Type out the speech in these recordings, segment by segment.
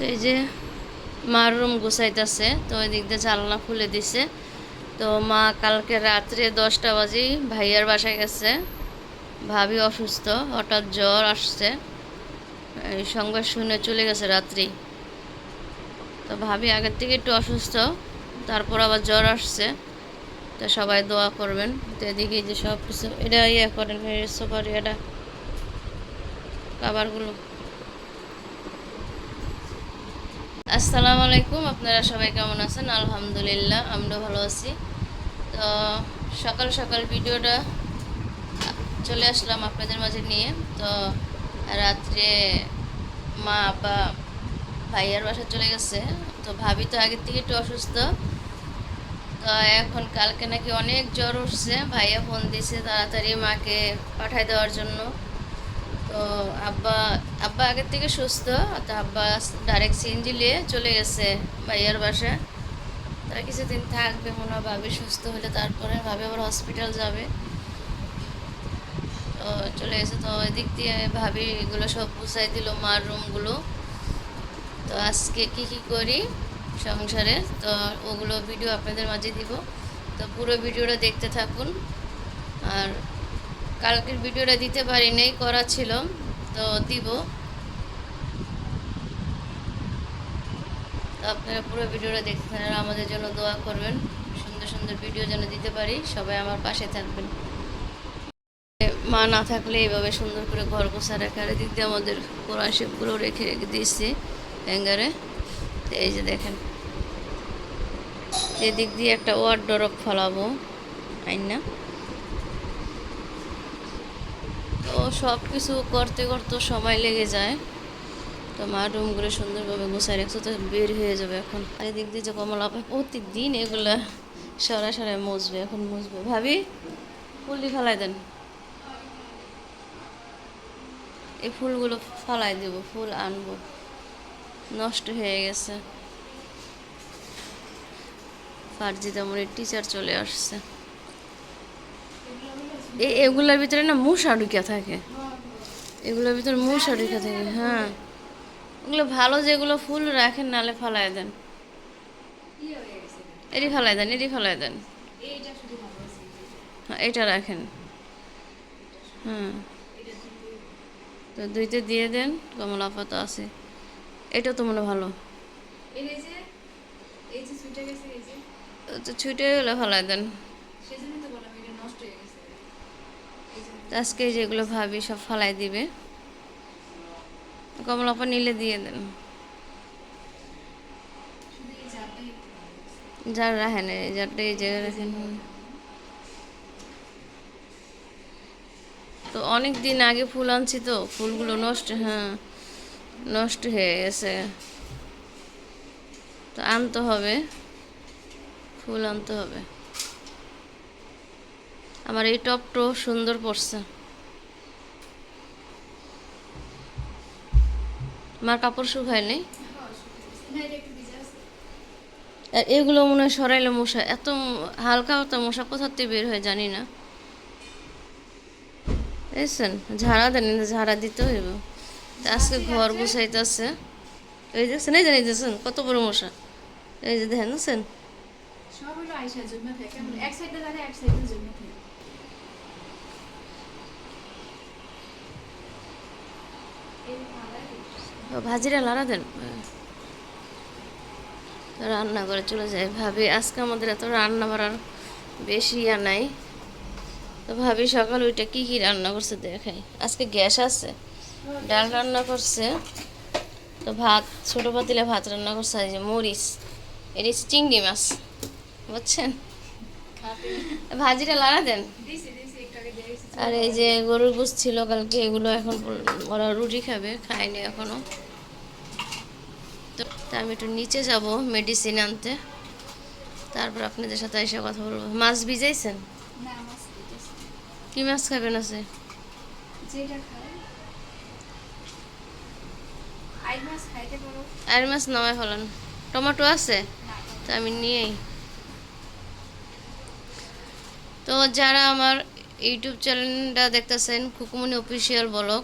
তো এই যে মার রুম গুছাইতেছে, তো ওই দিক দিয়ে জানলা খুলে দিছে। তো মা কালকে রাত্রে দশটা বাজেই ভাইয়ার বাসায় গেছে। ভাবি অসুস্থ, হঠাৎ জ্বর আসছে। এই সংবাদ শুনে চলে গেছে রাত্রি। তো ভাবি আগের থেকে একটু অসুস্থ, তারপর আবার জ্বর আসছে। তো সবাই দোয়া করবেন। তো এদিকে যে সব কিছু এটা ইয়ে করেন সুপার, এটা খাবারগুলো আসসালামু আলাইকুম, আপনারা সবাই কেমন আছেন? আলহামদুলিল্লাহ আমরা ভালো আছি। তো সকাল সকাল ভিডিওটা চলে আসলাম আপনাদের মাঝে নিয়ে। তো রাত্রে মা বা ভাইয়ার বাসা চলে গেছে। তো ভাবি তো আগের থেকে একটু অসুস্থ। তো এখন কালকে নাকি অনেক জ্বর উঠছে। ভাইয়া ফোন দিছে তাড়াতাড়ি মাকে পাঠাই দেওয়ার জন্য। তো আব্বা আব্বা আগের থেকে সুস্থ, তো আব্বা ডাইরেক্ট সিএনজি নিয়ে চলে গেছে ভাইয়ার বাসা তারা কিছুদিন থাকবে মনে হয় ভাবি সুস্থ হলে তারপরে ভাবি আবার হসপিটাল যাবে। তো চলে গেছে, তো ওই দিক দিয়ে ভাবি এগুলো সব গুছাই দিল মার রুমগুলো তো আজকে কি কি করি সংসারে, তো ওগুলো ভিডিও আপনাদের মাঝে দিব। তো পুরো ভিডিওটা দেখতে থাকুন। আর কালকের ভিডিওটা দিতে পারি নাই করা ছিল, তো দিব। তো আপনারা পুরো ভিডিওটা দেখতে আমাদের জন্য দোয়া করবেন, সুন্দর সুন্দর ভিডিও যেন দিতে পারি, সবাই আমার পাশে থাকবেন। মা না থাকলে এইভাবে সুন্দর করে ঘর গোছা রাখা আর এদিক দিয়ে আমাদের কোরআন শেপগুলো রেখে রেখে দিয়েছি হ্যাঙ্গারে। এই যে দেখেন, এদিক দিয়ে একটা ওয়ার্ড ডরপ ফলাবো, আইন না তো সব কিছু করতে করতে সময় লেগে যায়। তো মা রুমগুলো সুন্দরভাবে গোছায় রাখছো, তো বের হয়ে যাবে এখন। আর এদিক দিয়ে যে কমলা প্রতিদিন এগুলা সরাই সরাই মুছবে, এখন মুছবে। ভাবি, ফুলটি ফেলাই দেন। এই ফুলগুলো ফালাই দেব, ফুল আনব। নষ্ট হয়ে গেছে। ফার্জিদামনের টিচার চলে আসছে। এগুলোর ভিতরে না মশা ঢুকে থাকে। এগুলোর ভিতরে মশা ঢুকে থাকে হ্যাঁ। ওগুলো ভালো যেগুলো ফুল রাখেন নালে ফালাই দেন। এটি ফালাই দেন এটি ফালাই দেন। হ্যাঁ এটা রাখেন। হ্যাঁ তো দুইতে দিয়ে দেন কমলা পাতা আছে। এটা তো মনে ভালো। তো ছুটে গেলে ফালাই দেন। তো আজকে যেগুলো ভাবি সব ফালাই দিবে। কমলাপা নিলে দিয়ে দেন। যার রাখেন যারটা এই জায়গায় রাখেন। তো অনেক দিন আগে ফুল আনছি তো, ফুলগুলো নষ্ট হ্যাঁ নষ্ট হয়ে গেছে। তো আনতে হবে, ফুল আনতে হবে। আমার এই টপটো সুন্দর পড়ছে আমার কাপড় শুকায়নি আর এগুলো মনে হয় সরাইলে মশা। এত হালকা হতো মশা কোথার থেকে বের হয় জানি না। বুঝছেন ঝাড়া দেন ঝাড়া দিতে হইব। আজকে ঘর গুছাইতেছে। এই দেখছেন, এই জানি দেখছেন, কত বড় মশা। এই যে দেখেন দেখছেন সব হলো আয়সার জন্য থাকে কেমন এক সাইডে দাঁড়ায় এক সাইডের জন্য থাকে ভাজিরা লাড়া দেন। রান্না করে চলে যায়। ভাবি আজকে আমাদের এত রান্না বাড়ার বেশি ইয়া নাই। তো ভাবি সকাল ওইটা কি কি রান্না করছে দেখাই। আজকে গ্যাস আছে ডাল রান্না করছে তো ভাত ছোট পাতিলে ভাত রান্না করছে এই যে মরিচ। এটা চিংড়ি মাছ বুঝছেন? ভাজিটা লাড়া দেন দিছি দিছি একটু আগে দিয়ে গেছি আর এই যে গরুর গোস ছিল কালকে এগুলো এখন ওরা রুটি খাবে খায়নি এখনও। তো আমি একটু নিচে যাব মেডিসিন আনতে। তারপর আপনাদের সাথে এসে কথা বলব। মাছ ভিজাইছেন? কি মাছ খাবেন আছে? আর মাছ নামায় ফেলান। টমেটো আছে? তা আমি নিয়েই। তো যারা আমার ইউটিউব চ্যানেলটা দেখতেছেন খুকুমনি অফিসিয়াল ব্লগ।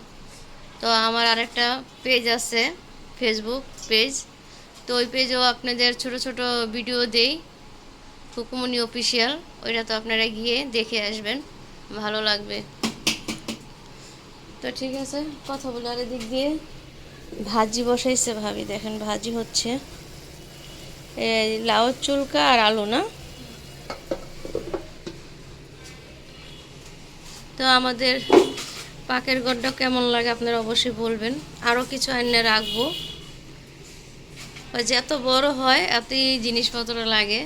তো আমার আরেকটা পেজ আছে ফেসবুক পেজ। তো ওই পেজেও আপনাদের ছোট ছোট ভিডিও দেই হুকুমনি অফিসিয়াল। ওইটা তো আপনারা গিয়ে দেখে আসবেন, ভালো লাগবে। তো ঠিক আছে, কথা বলে আর এদিক দিয়ে। ভাজি বসাইছে ভাবি, দেখেন ভাজি হচ্ছে। এই লাউ চুলকা আর আলু না? তো আমাদের পাকের গড্ডা কেমন লাগে আপনারা অবশ্যই বলবেন। আরও কিছু এনে রাখব। ওই যে এত বড় হয় এতই জিনিসপত্র লাগে।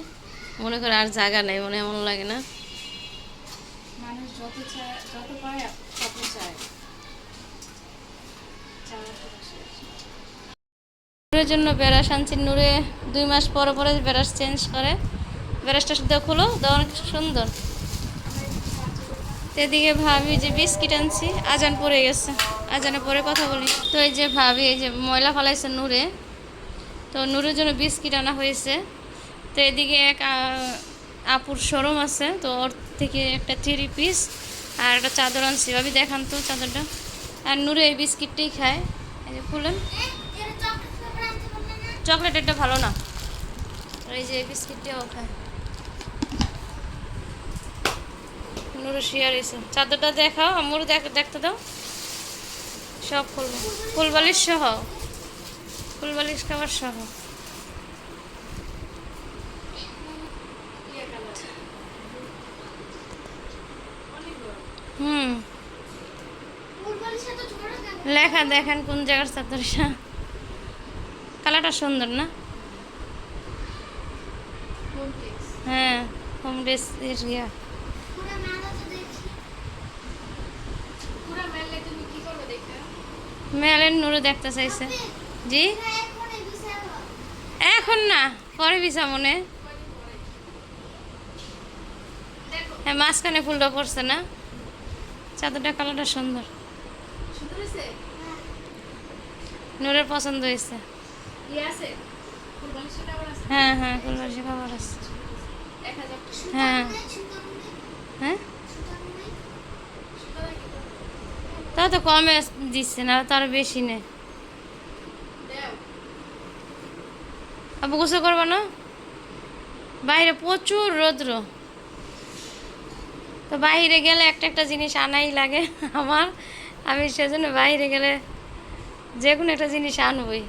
মনে করে আর জায়গা নেই মনে এমন লাগে না। মানুষ যত চায় যত পায় তত চায়। চাওয়ার তো শেষ। নূরের জন্য ব্যারাস আনছি নূরে দুই মাস পরে পরে ব্যারাস চেঞ্জ করে। ব্যারাসটা শুধু খুলো দেওয়া অনেক সুন্দর। এদিকে ভাবি যে বিস্কিট আনছি আজান পড়ে গেছে আজানে পরে কথা বলি। তো এই যে ভাবি এই যে ময়লা ফালাইছে নূরে তো নূরের জন্য বিস্কিট আনা হয়েছে। তো এদিকে এক আপুর শোরুম আছে তো ওর থেকে একটা থ্রি পিস আর একটা চাদর আনছি। ভাবি দেখান তো চাদরটা। আর নূরে এই বিস্কিটটাই খায়। এই যে খুলেন চকলেট এটা ভালো না। এই যে বিস্কিটটাও খায়। নুরু শিয়ার এসে। চাদরটা দেখাও আমার দেখ দেখতে দাও। সব খুলবো ফুলবালিশ সহ। ফুলবালিশ খাবার সহ। হুম। লেখা দেখেন কোন জায়গার চাদরটা কালারটা সুন্দর না? হ্যাঁ হোম ড্রেস ইয়া পুরা মেললে তুমি কি করবে দেখে? মেলের নুরু দেখতে চাইছে জি এখন না, পরে বিছা মনে হ্যাঁ মাঝখানে ফুলটা পড়ছে না চাদরটা কালারটা সুন্দর? নূরের পছন্দ হয়েছে? হ্যাঁ হ্যাঁ ফুলবাসী খাবার আছে। হ্যাঁ হ্যাঁ সুন্দর নাকি? তা তো কমে দিচ্ছে না, তার বেশি দেও। আবু গোসল করব না? বাইরে প্রচুর রৌদ্র। তো বাইরে গেলে একটা একটা জিনিস আনাই লাগে আমার। আমি সেজন্য বাইরে গেলে যে কোনো একটা জিনিস আনবই।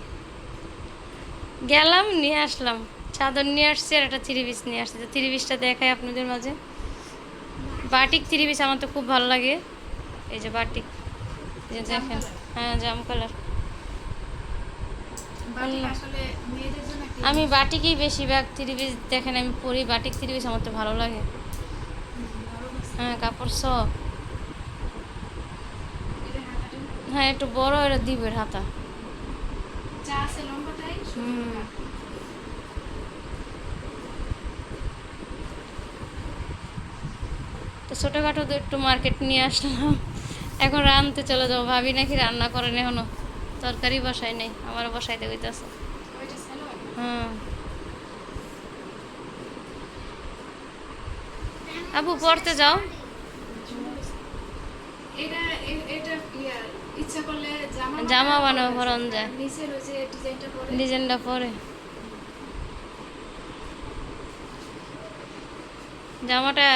গেলাম, নিয়ে আসলাম। চাদর নিয়ে আসছি আর একটা থ্রি পিস নিয়ে আসছি। তো থ্রি পিসটা দেখাই আপনাদের মাঝে। বাটিক থ্রি পিস আমার তো খুব ভালো লাগে। এই যে বাটিক। যে দেখেন হ্যাঁ জাম কালার আমি বাটিকেই বেশিরভাগ থ্রি পিস দেখেন আমি পরি বাটিক থ্রি পিস আমার তো ভালো লাগে। হ্যাঁ কাপড় সব হ্যাঁ একটু বড় এটা দিবের হাতা। তো ছোটোখাটো তো একটু মার্কেট নিয়ে আসলাম। এখন রানতে চলে যাব ভাবি নাকি রান্না করেন এখনও। তরকারি বসাই নেই আমার বসাইতে হইতেছে। হুম আপু পড়তে যাও। ইয়া, জামা বানানো বানাও যায়। ডিজাইনটা ডিজাইনটা পরে। জামাটা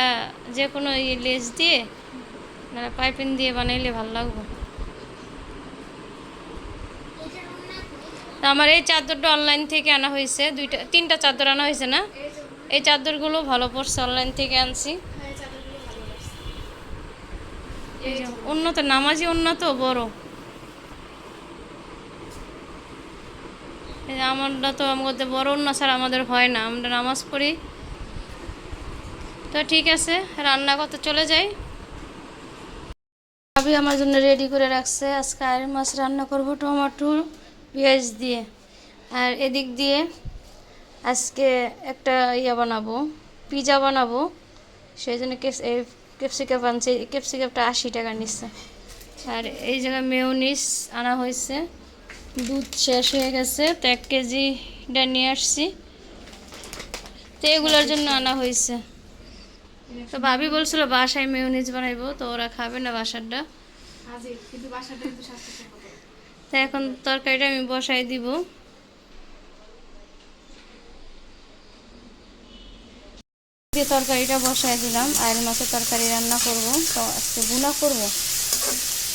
যে কোনো লেস দিয়ে না পাইপিং দিয়ে বানাইলে ভালো লাগবে। তা আমার এই চাদরটা অনলাইন থেকে আনা হয়েছে, দুইটা, তিনটা চাদর আনা হয়েছে না? এই চাদরগুলো ভালো পড়ছে অনলাইন থেকে আনছি। উন্নত, নামাজি উন্নত, বড়। আমরা তো আমাদের বড় উন্নত ছাড়া আমাদের হয় না, আমরা নামাজ পড়ি। তো ঠিক আছে, রান্না করতে চলে যাই। ভাবি আমার জন্য রেডি করে রাখছে। আজকে আয়ের মাছ রান্না করব টমেটো, পেঁয়াজ দিয়ে। আর এদিক দিয়ে আজকে একটা ইয়া বানাবো, পিজা বানাবো। সেই জন্য ক্যাপসিকাপ আনছে। ক্যাপসিকাপটা আশি টাকা নিচ্ছে। আর এই জায়গায় মেয়নিস আনা হয়েছে। দুধ শেষ হয়ে গেছে। তো এক কেজিটা নিয়ে আসছি। তো এগুলোর জন্য আনা হয়েছে। তো ভাবি বলছিল বাসায় মেয়নিজ বানাইবো তো ওরা খাবে না বাসারটা। তো এখন তরকারিটা আমি বসাই দিব। দিয়ে তরকারিটা বসাই দিলাম আয়ের মাছের তরকারি রান্না করব। তো আজকে বুনা করব।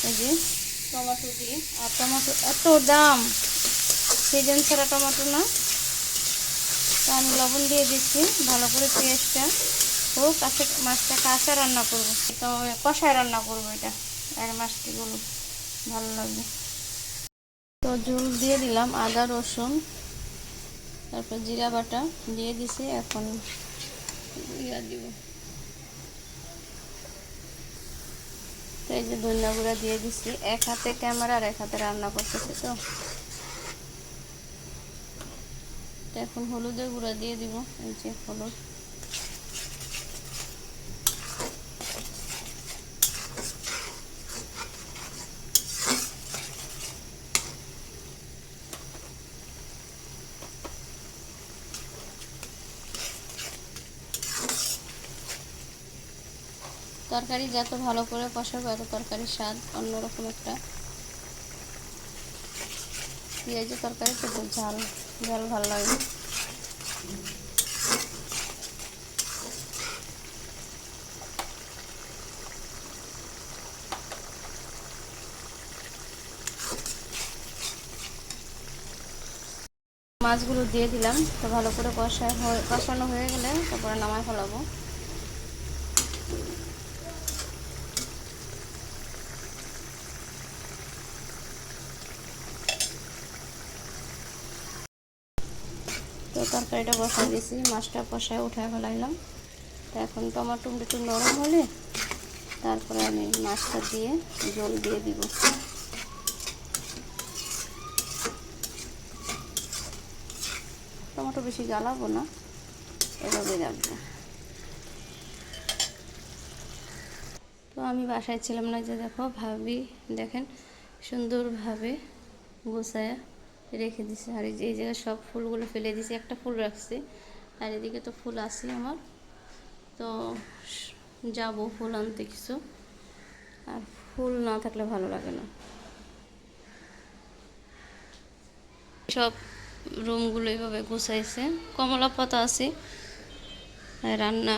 এই যে টমেটো দিয়ে। আর টমেটো এত দাম সিজন ছাড়া টমেটো না। তো আমি লবণ দিয়ে দিচ্ছি ভালো করে পেঁয়াজটা। হোক কাছে মাছটা কাঁচা রান্না করব। তো কষায় রান্না করব এটা। আর মাছটিগুলো ভালো লাগবে। তো ঝোল দিয়ে দিলাম, আদা, রসুন, তারপর জিরা বাটা দিয়ে দিছি, এখন ইয়া দিব। তো এই যে ধনিয়া গুঁড়া দিয়ে দিছি, এক হাতে ক্যামেরা আর এক হাতে রান্না করতেছি তো এখন হলুদের গুঁড়া দিয়ে দিব, এই যে হলুদ। তরকারি যত ভালো করে কষাবো, এত তরকারির স্বাদ অন্যরকম একটা। পেঁয়াজের তরকারি তো ঝাল ঝাল ভালো লাগে। মাছগুলো দিয়ে দিলাম, তো ভালো করে কষা কষানো হয়ে গেলে তারপরে নামায় ফেলাবো। তরকারিটা বসাই দিয়েছি, মাছটা কষায় উঠায় ফেলাইলাম। তো এখন টমাটো একটু নরম হলে তারপরে আমি মাছটা দিয়ে জল দিয়ে দিব। টমেটো বেশি জ্বালাবো না, এভাবে রাখব। তো আমি বাসায় ছিলাম না যে দেখো, ভাবি দেখেন সুন্দরভাবে গোছায় রেখে দিছে। আর এই জায়গায় সব ফুলগুলো ফেলে দিছি একটা ফুল রাখছি। আর এদিকে তো ফুল আছে আমার। তো যাব ফুল আনতে কিছু। আর ফুল না থাকলে ভালো লাগে না। সব রুমগুলো এইভাবে গুছাইছে। কমলা পাতা আছে। রান্না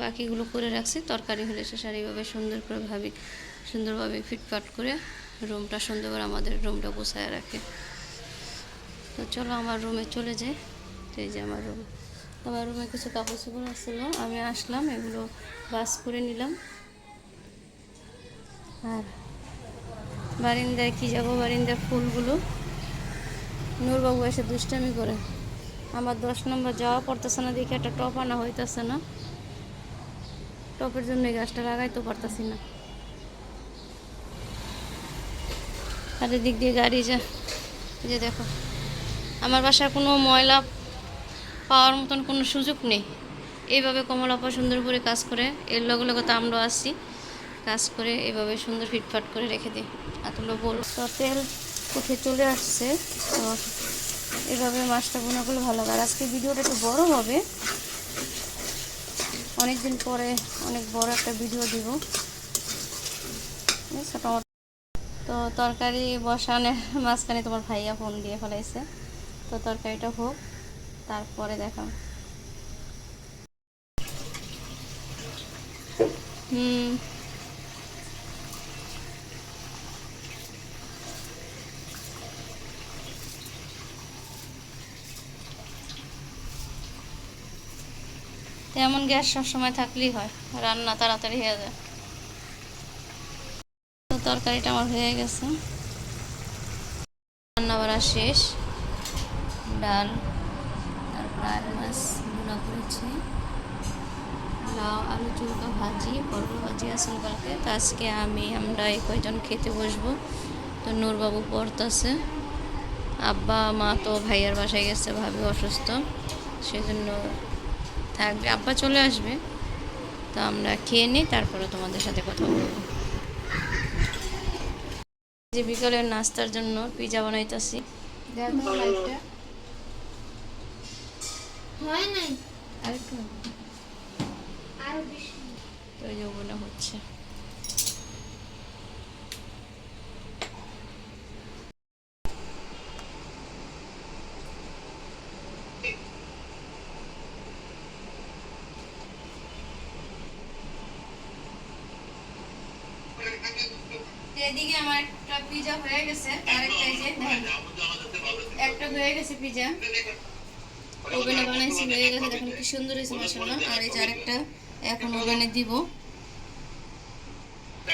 বাকিগুলো করে রাখছি। তরকারি হলে শেষ আর এইভাবে সুন্দর করে ভাবি, সুন্দরভাবে ফিটফাট করে রুমটা সুন্দর করে আমাদের রুমটা গুছায় রাখে। তো চলো আমার রুমে চলে যাই। এই যে আমার রুম আমার রুমে কিছু কাপড় চোপড় আসছিল, আমি আসলাম, এগুলো বাস করে নিলাম। আর বারিন্দায় কী যাব? বারিন্দার ফুলগুলো। নূরবাবু এসে দুষ্টামি করে। আমার দশ নম্বর যাওয়া পড়তেছে না, দেখে একটা টপ আনা হইতেছে না। টপের জন্য এই গাছটা লাগাইতে পারতেছি না। আর এদিক দিয়ে গাড়ি যা যে দেখো। আমার বাসায় কোনো ময়লা পাওয়ার মতন কোনো সুযোগ নেই। এইভাবে কমলাপা সুন্দর করে কাজ করে, এর লগে লগে তো আমরা আসি কাজ করে এভাবে সুন্দর ফিটফাট করে রেখে দিই। এতগুলো বল। তো তেল উঠে চলে আসছে। এভাবে মাছটা বোনা করলে ভালো লাগে। আর আজকে ভিডিওটা একটু বড় হবে। অনেকদিন পরে অনেক বড় একটা ভিডিও দিব? তো তরকারি বসানোর মাঝখানে তোমার ভাইয়া ফোন দিয়ে ফেলাইছে। তো তরকারিটা হোক, তারপরে দেখাম হুম। তেমন গ্যাস সবসময় থাকলেই হয়, রান্না তাড়াতাড়ি হয়ে যায়। তো তরকারিটা আমার হয়ে গেছে। রান্না বাড়া শেষ। ডাল, তারপর আর মাছ গুঁড়া করেছি। লাউ আলু চুলকা ভাজি, পটল ভাজি আসল কালকে। তো আজকে আমি, আমরা এই কয়জন খেতে বসবো? তো নূরবাবু পড়তেছে। আব্বা, মা তো ভাইয়ার বাসায় গেছে ভাবি অসুস্থ। সেজন্য থাকবে। আব্বা চলে আসবে। তো আমরা খেয়ে নিই, তারপরে তোমাদের সাথে কথা বলব। যে বিকালের নাস্তার জন্য পিজা বানাইতেছি। দেখো লাইটটা হয় নাই আর কি আরো বেশি তো এই ওগুলো হচ্ছে এদিকে আমার একটা পিজা হয়ে গেছে আর একটা একটা হয়ে গেছে পিজা ওভেনে বানাইছি হয়ে গেছে দেখেন কি সুন্দর হয়েছে মাসাল্লাহ আর এই যে আরেকটা এখন ওভেনে দিব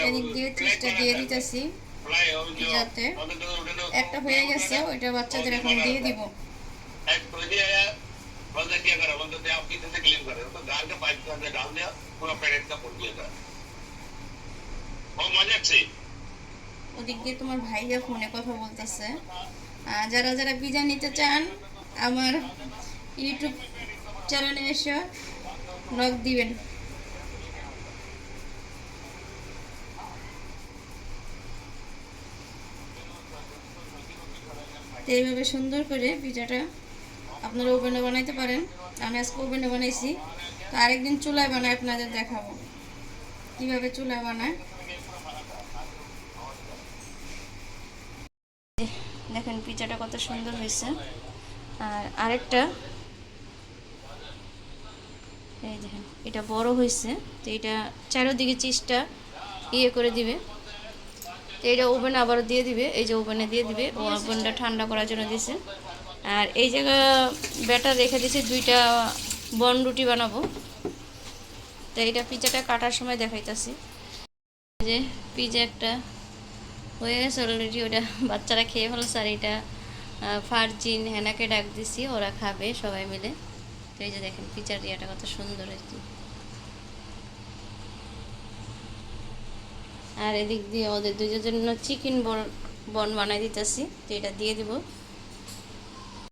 এদিক দিয়ে চিজটা দিয়ে দিতেছি যাতে একটা হয়ে গেছে ওইটা বাচ্চাদের এখন দিয়ে দিব एक फौजी आया बोलते क्या करा बोलते थे आप कितने से क्लीन कर रहे हो तो दाल का पाइप के अंदर डाल दिया पूरा पैकेट का फुट गया था बहुत मजा से ওদিক দিয়ে তোমার ভাইয়া ফোনে কথা বলতেছে আর যারা যারা পিজা নিতে চান আমার ইউটিউব চ্যানেলে এসে নক দিবেন। তো এইভাবে সুন্দর করে পিজাটা আপনারা ওভেনে বানাইতে পারেন। আমি আজকে ওভেনে বানাইছি। তো আরেকদিন চুলায় বানাই আপনাদের দেখাবো। কীভাবে চুলায় বানায়। দেখেন পিজাটা কত সুন্দর হয়েছে। আর আরেকটা এই দেখেন এটা বড় হয়েছে তো এটা চারোদিকে চিজটা ইয়ে করে দিবে। তো এটা ওভেনে আবারও দিয়ে দিবে এই যে ওভেনে দিয়ে দিবে ও ওভেনটা ঠান্ডা করার জন্য দিছে আর এই জায়গা ব্যাটার রেখে দিয়েছে দুইটা বন রুটি বানাবো। তো এইটা পিজাটা কাটার সময় দেখাইতাছি। যে পিজা একটা হয়ে গেছে অলরেডি ওটা বাচ্চারা খেয়ে ফেলছে আর এটা ফার্জিন ফারজিন হেনাকে ডাক দিছি ওরা খাবে সবাই মিলে। তো এই যে দেখেন, পিচার ইয়াটা কত সুন্দর হয়েছে আর এদিক দিয়ে ওদের দুজনের জন্য চিকেন বন বন বানাই দিতেছি, তো এটা দিয়ে দিব।